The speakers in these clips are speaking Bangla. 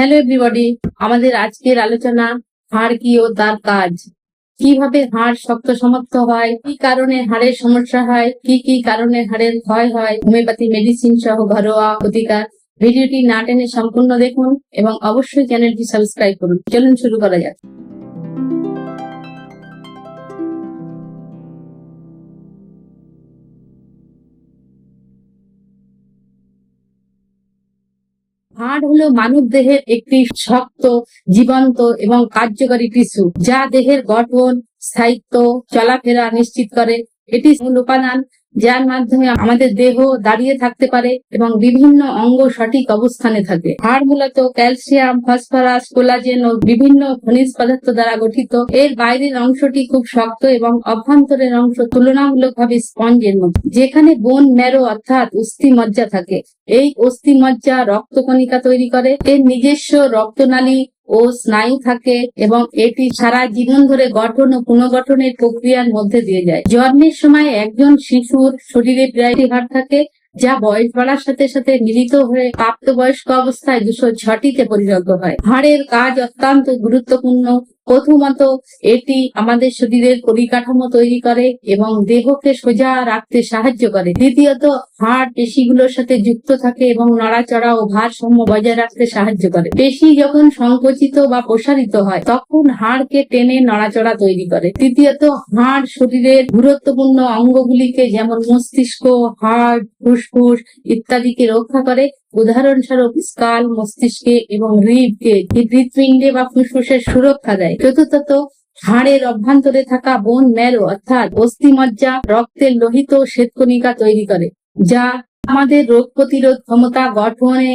হ্যালো এভরিবডি আমাদের আজকের আলোচনা, হাড় কি ও তার কাজ? কীভাবে হাড় শক্ত সমাপ্ত হয়? কি কারণে হাড়ের সমস্যা হয়? কি কি কারণে হাড়ের ক্ষয় হয়? হোমিওপ্যাথি মেডিসিন সহ ঘরোয়া প্রতিকার। ভিডিওটি না টেনে সম্পূর্ণ দেখুন এবং অবশ্যই চ্যানেলটি সাবস্ক্রাইব করুন। চলুন শুরু করা যাক। হাড় হলো মানব দেহের একটি শক্ত, জীবন্ত এবং কার্যকরী টিস্যু, যা দেহের গঠন, স্থায়িত্ব, চলাফেরা নিশ্চিত করে। এটি মূল উপাদান, যার মাধ্যমে আমাদের দেহ দাঁড়িয়ে থাকতে পারে এবং বিভিন্ন অঙ্গ সঠিক অবস্থানে থাকে। হাড় মূলত ক্যালসিয়াম, ফসফরাস, কোলাজেন ও বিভিন্ন খনিজ পদার্থ দ্বারা গঠিত। এর বাইরের অংশটি খুব শক্ত এবং অভ্যন্তরের অংশ তুলনামূলকভাবে স্পঞ্জের মতো, যেখানে বোন ম্যারো অর্থাৎ অস্থি মজ্জা থাকে। এই অস্থি মজ্জা রক্তকণিকা তৈরি করে। এর নিজস্ব রক্তনালী ও স্নায়ু থাকে এবং এটি সারা জীবন ধরে গঠন ও পুনর্গঠনের প্রক্রিয়ার মধ্যে দিয়ে যায়। জন্মের সময় একজন শিশুর শরীরে প্রায়টি হাড় থাকে, যা বয়স বাড়ার সাথে সাথে মিলিত হয়ে প্রাপ্তবয়স্ক অবস্থায় দুশো ছটিতে পরিণত হয়। হাড়ের কাজ অত্যন্ত গুরুত্বপূর্ণ। প্রথমত এটি আমাদের শরীরের পরিকাঠামো তৈরি করে এবং দেহকে সোজা রাখতে সাহায্য করে। দ্বিতীয়ত, হাড় পেশিগুলোর সাথে যুক্ত থাকে এবং নড়াচড়া ও ভারসাম্য বজায় রাখতে সাহায্য করে। পেশি যখন সংকুচিত বা প্রসারিত হয়, তখন হাড়কে টেনে নড়াচড়া তৈরি করে। তৃতীয়ত, হাড় শরীরের গুরুত্বপূর্ণ অঙ্গগুলিকে যেমন মস্তিষ্ক, হাড়, ফুসফুস ইত্যাদিকে রক্ষা করে উদাহরণস্বরূপ স্কাল মস্তিষ্কে এবং হৃদকে হৃদপিণ্ডে বা ফুসফুসের সুরক্ষা দেয়। চতুর্থত, হাড়ের অভ্যন্তরে থাকা বোন ম্যারো অর্থাৎ অস্থিমজ্জা রক্তের লোহিত শ্বেতকণিকা তৈরি করে, যা আমাদের রোগ প্রতিরোধ ক্ষমতা গঠনে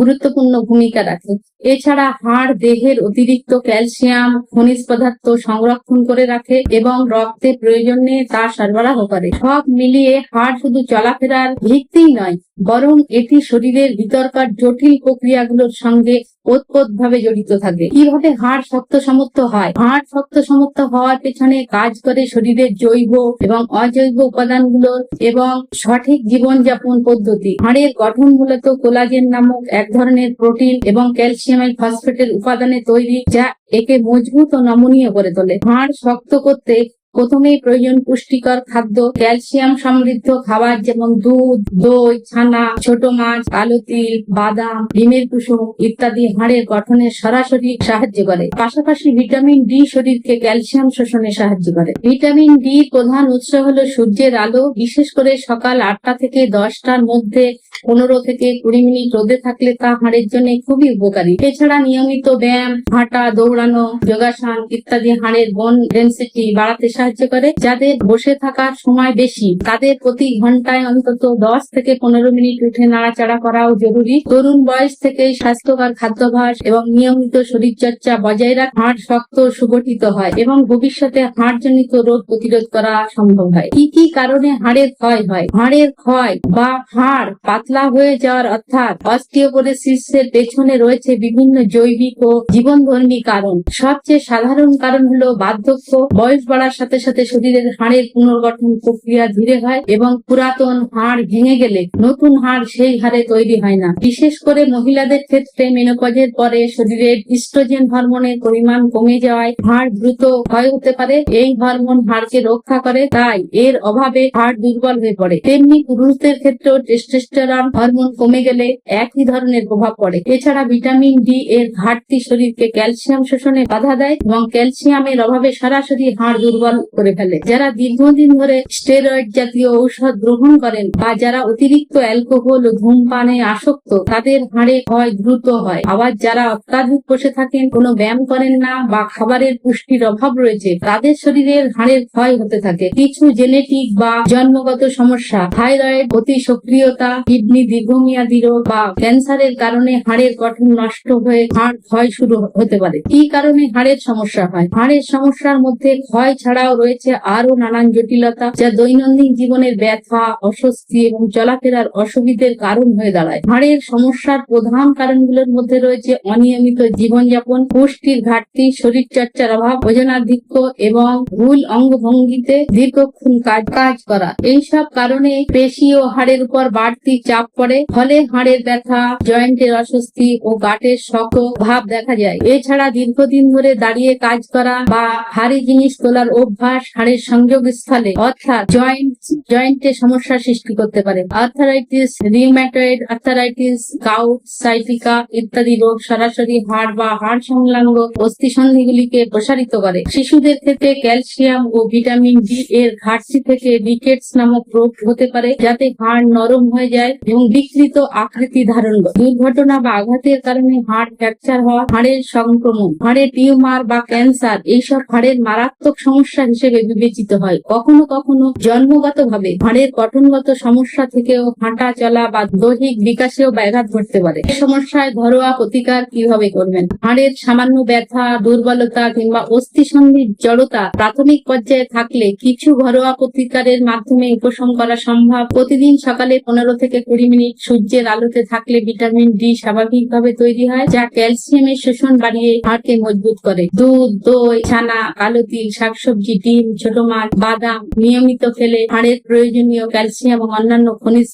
গুরুত্বপূর্ণ ভূমিকা রাখে। এছাড়া হাড়, দেহের অতিরিক্ত ক্যালসিয়াম, খনিজ পদার্থ সংরক্ষণ করে রাখে এবং রক্তে প্রয়োজনে তা সরবরাহ করে। সব মিলিয়ে হাড় শুধু চলাফেরার ভিত্তিই নয়, বরং এটি শরীরের ভিতরকার জটিল প্রক্রিয়াগুলোর সঙ্গে ওতপ্রোতভাবে জড়িত থাকে। কীভাবে হাড় শক্ত সমর্থ হয়? হাড় শক্ত সমর্থ হওয়ার পেছনে কাজ করে শরীরের জৈব এবং অজৈব উপাদানগুলো এবং সঠিক জীবনযাপন পদ্ধতি। হাড়ের গঠন মূলত কোলাজেন নামক এক ধরনের প্রোটিন এবং ক্যালসিয়ামের ফসফেটের উপাদানে তৈরি যা একে মজবুত ও নমনীয় করে তোলে। হাড় শক্ত করতে প্রথমেই প্রয়োজন পুষ্টিকর খাদ্য, ক্যালসিয়াম সমৃদ্ধ খাবার যেমন দুধ, দই, ছানা, ছোট মাছ, কালো তিল, বাদাম, ডিমের কুসুম ইত্যাদি হাড়ের গঠনে সরাসরি সাহায্য করে। পাশাপাশি ভিটামিন ডি শরীরকে ক্যালসিয়াম শোষণে সাহায্য করে। ভিটামিন ডি প্রধান উৎস হলো সূর্যের আলো, বিশেষ করে সকাল আটটা থেকে দশটার মধ্যে পনেরো থেকে কুড়ি মিনিট রোদে থাকলে তা হাড়ের জন্য খুবই উপকারী। এছাড়া নিয়মিত ব্যায়াম, হাঁটা, দৌড়ানো, যোগাসন ইত্যাদি হাড়ের বন ডেন্সিটি বাড়াতে সাহায্য করে, যাদের বসে থাকার সময় বেশি, তাদের প্রতি ঘন্টায় অন্তত দশ থেকে পনেরো মিনিট উঠে নাড়াচাড়া করাও জরুরি। তরুণ বয়স থেকেই স্বাস্থ্যকর খাদ্যাভ্যাস এবং নিয়মিত শরীরচর্চা বজায় রাখ হাড় শক্ত সুগঠিত হয় এবং ভবিষ্যতে হাড়জনিত রোগ প্রতিরোধ করা সম্ভব হয়। কি কি কারণে হাড়ের ক্ষয় হয়? হাড়ের ক্ষয় বা হাড় পাতলা হয়ে যাওয়ার অর্থাৎ অস্টিওপোরোসিসের পেছনে রয়েছে বিভিন্ন জৈবিক ও জীবনধর্মী কারণ। সবচেয়ে সাধারণ কারণ হলো বার্ধক্য, বয়স বাড়ার সাথে সাথে সাথে শরীরের হাড়ের পুনর্গঠন প্রক্রিয়া ধীরে হয় এবং পুরাতন হাড় ভেঙে গেলে নতুন হাড় সেই হারে তৈরি হয় না। বিশেষ করে মহিলাদের ক্ষেত্রে মেনোপজের পরে শরীরের ইস্ট্রোজেন হরমোনের পরিমাণ কমে যাওয়ায় হাড় দ্রুত ক্ষয় হতে পারে, এই হরমোন হাড়কে রক্ষা করে, তাই এর অভাবে হাড় দুর্বল হয়ে পড়ে। তেমনি পুরুষদের ক্ষেত্রেও টেস্টোস্টেরন হরমোন কমে গেলে একই ধরনের প্রভাব পড়ে। এছাড়া ভিটামিন ডি এর ঘাটতি শরীরকে ক্যালসিয়াম শোষণে বাধা দেয় এবং ক্যালসিয়ামের অভাবে সরাসরি হাড় দুর্বল করে ফেলে। যারা দীর্ঘদিন ধরে স্টেরয়েড জাতীয় ঔষধ গ্রহণ করেন বা যারা অতিরিক্ত অ্যালকোহল ও ধূমপানে আসক্ত, তাদের হাড়ে ক্ষয় দ্রুত হয়। আবার যারা অত্যাধিক বসে থাকেন, কোনো ব্যায়াম করেন না বা খাবারের পুষ্টির অভাব রয়েছে, তাদের শরীরের হাড়ের ক্ষয় হতে থাকে। কিছু জেনেটিক বা জন্মগত সমস্যা, থাইরয়েড, অতি সক্রিয়তা, কিডনি দীর্ঘমেয়াদী রোগ বা ক্যান্সারের কারণে হাড়ের গঠন নষ্ট হয়ে হাড় ক্ষয় শুরু হতে পারে। কি কারণে হাড়ের সমস্যা হয়। হাড়ের সমস্যার মধ্যে ক্ষয় ছাড়াও এছাড়াও রয়েছে আরও নানান জটিলতা যা দৈনন্দিন জীবনের ব্যথা, অস্বস্তি এবং চলাফেরার অসুবিধের কারণ হয়ে দাঁড়ায়। হাড়ের সমস্যার প্রধান কারণগুলোর মধ্যে রয়েছে অনিয়মিত জীবনযাপন, পুষ্টির ঘাটতি শরীর চর্চার অভাব, ওজনাধিক্য এবং ভুল অঙ্গভঙ্গিতে দীর্ঘক্ষণ কাজ কাজ করা। এইসব কারণে পেশি ও হাড়ের উপর বাড়তি চাপ পড়ে, ফলে হাড়ের ব্যথা, জয়েন্টের অস্বস্তি ও গাঁটের শক্ত ভাব দেখা যায়। এছাড়া দীর্ঘদিন ধরে দাঁড়িয়ে কাজ করা বা ভারী জিনিস তোলার অভ্যাস হাড়ের সংযোগ স্থলে অর্থাৎ জয়েন্ট জয়েন্টে সমস্যা সৃষ্টি করতে পারে। Arthritis rheumatoid arthritis gout sciatica ইত্যাদি রোগ সরাসরি হাড় বা হাড় সংলগ্ন অস্থিসন্ধিগুলিকে প্রসারিত করে। শিশুদের ক্ষেত্রে ক্যালসিয়াম ও ভিটামিন ডি এর ঘাটতি থেকে রিকেটস নামক রোগ হতে পারে, যাতে হাড় নরম হয়ে যায় এবং বিকৃত আকৃতি ধারণ করে। দুর্ঘটনা বা আঘাতের কারণে হাড় ফ্র্যাকচার হওয়া, হাড়ের সংক্রমণ হাড়ের টিউমার বা ক্যান্সার, এইসব হাড়ের মারাত্মক সমস্যা হিসেবে বিবেচিত হয়। কখনো কখনো জন্মগতভাবে হাড়ের গঠনগত সমস্যা থেকেও হাঁটা চলা বা দৈহিক বিকাশেও ব্যাঘাত ঘটতে পারে। এই সমস্যায় ঘরোয়া প্রতিকার কীভাবে করবেন? হাড়ের সামান্য ব্যথা, দুর্বলতা কিংবা অস্থিসন্ধির জড়তা প্রাথমিক পর্যায়ে থাকলে কিছু ঘরোয়া প্রতিকারের মাধ্যমে উপশম করা সম্ভব। প্রতিদিন সকালে পনেরো থেকে কুড়ি মিনিট সূর্যের আলোতে থাকলে ভিটামিন ডি স্বাভাবিকভাবে তৈরি হয়, যা ক্যালসিয়ামের শোষণ বাড়িয়ে হাড়কে মজবুত করে। দুধ, দই, ছানা, কালো তিল, শাকসবজি ডিম ছোট মাছ, বাদাম নিয়মিত খেলে হাড়ের প্রয়োজনীয় ক্যালসিয়াম এবং অন্যান্য খনিজ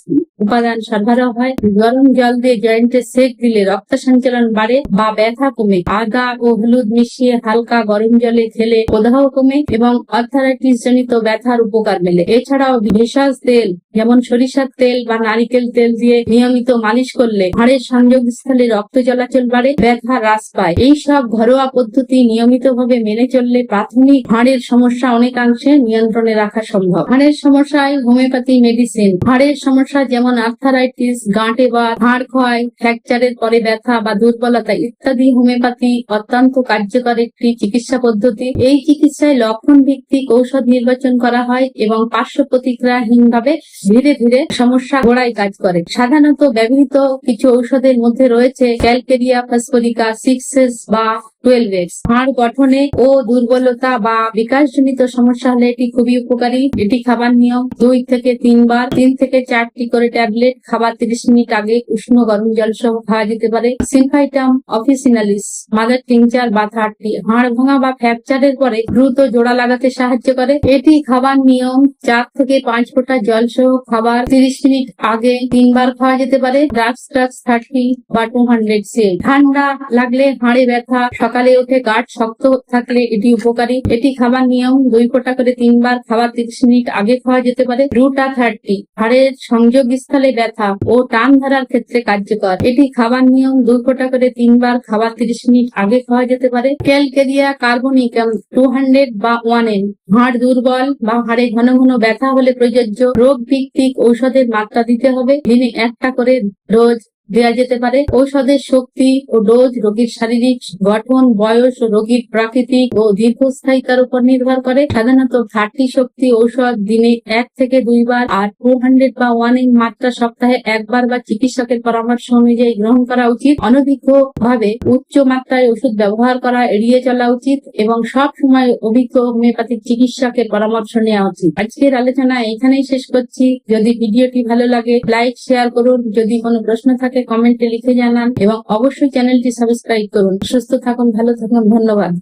উপাদান সরবরাহ হয়। গরম জল দিয়ে জয়েন্টে সেক দিলে রক্ত সঞ্চালন বাড়ে বা ব্যথা কমে। আদা ও হলুদ মিশিয়ে হালকা গরম জলে খেলে প্রদাহ কমে এবং অর্থারাইটিস জনিত ব্যথার উপকার মেলে। এছাড়াও ভেষজ তেল যেমন সরিষার তেল বা নারিকেল তেল দিয়ে নিয়মিত মালিশ করলে হাড়ের সংযোগস্থলে রক্ত চলাচল বাড়ে, ব্যথা হ্রাস পায়। এই সব ঘরোয়া পদ্ধতি নিয়মিতভাবে মেনে চললে প্রাথমিক হাড়ের সমস্যা অনেকাংশে নিয়ন্ত্রণে রাখা সম্ভব। হাড়ের সমস্যায় হোমিওপ্যাথি মেডিসিন। হাড়ের সমস্যা যেমন আর্থারাইটিস, গাঁটে বা হাড় ক্ষয়, ফ্র্যাকচারের পরে ব্যথা বা দুর্বলতা ইত্যাদি হোমিওপ্যাথি অত্যন্ত কার্যকর একটি চিকিৎসা পদ্ধতি। এই চিকিৎসায় লক্ষণ ভিত্তিক ঔষধ নির্বাচন করা হয় এবং পার্শ্ব প্রতিক্রিয়াহীনভাবে ধীরে ধীরে সমস্যা গোড়ায় কাজ করে। সাধারণত ব্যবহৃত কিছু ঔষধের মধ্যে রয়েছে ক্যালকেরিয়া, ফসফরিকা, সিক্সেস বা টুয়েলভ এক্স হাড় গঠনে ও দুর্বলতা বা বিকাশজনিত সমস্যা হলে এটি খুবই উপকারী। এটি খাবার নিয়ম, দুই থেকে তিনবার, তিন থেকে চারটি করে ট্যাবলেট, খাবার তিরিশ মিনিট আগে উষ্ণ গরম জল সহ খাওয়া যেতে পারে। সিনফাইটাম, অফিসিনালিস, মাদার টিংচার বা থার্টি, হাড় ভাঙা বা ফ্র্যাকচারের পরে দ্রুত জোড়া লাগাতে সাহায্য করে। এটি খাবার নিয়ম, চার থেকে পাঁচ ফোঁটা জল সহ খাবার তিরিশ মিনিট আগে তিনবার খাওয়া যেতে পারে। ড্রাগস ড্রাগস থার্টি বা টু হান্ড্রেড সি ঠান্ডা লাগলে হাড়ে ব্যথা, সকালে উঠে গাঢ় শক্ত থাকলে এটি উপকারী। এটি খাবার নিয়ম দুই ফোঁটা করে তিনবার খাবার তিরিশ মিনিট আগে খাওয়া যেতে পারে। রুটা থার্টি, হাড়ের সংযোগ স্থলে ব্যথা ও টান ধরার ক্ষেত্রে কার্যকর। এটি খাবার নিয়ম দুই ফোঁটা করে তিনবার খাবার তিরিশ মিনিট আগে খাওয়া যেতে পারে। ক্যালকেরিয়া কার্বনিকাম টু হান্ড্রেড বা ওয়ান এন। হাড় দুর্বল বা হাড়ে ঘন ঘন ব্যথা হলে প্রযোজ্য। রোগ ভিত্তিক ঔষধের মাত্রা দিতে হবে। দিনে একটা করে ডোজ দেওয়া যেতে পারে। ঔষধের শক্তি ও ডোজ রোগীর শারীরিক গঠন, বয়স ও রোগীর প্রাকৃতিক ও দীর্ঘস্থায়িতার উপর নির্ভর করে। সাধারণত থার্টি শক্তি ঔষধ দিনে এক থেকে দুইবার আর টু হান্ড্রেড বা ওয়ানের মাত্রা সপ্তাহে একবার বা চিকিৎসকের পরামর্শ অনুযায়ী গ্রহণ করা উচিত। অনভিজ্ঞ ভাবে উচ্চ মাত্রায় ওষুধ ব্যবহার করা এড়িয়ে চলা উচিত এবং সব সময় অভিজ্ঞ হোমিওপ্যাথিক চিকিৎসকের পরামর্শ নেওয়া উচিত। আজকের আলোচনা এখানেই শেষ করছি। যদি ভিডিওটি ভালো লাগে, লাইক, শেয়ার করুন। যদি কোনো প্রশ্ন থাকে কমেন্টে লিখে জানান এবং অবশ্যই চ্যানেলটি সাবস্ক্রাইব করুন। সুস্থ থাকুন ভালো থাকুন ধন্যবাদ।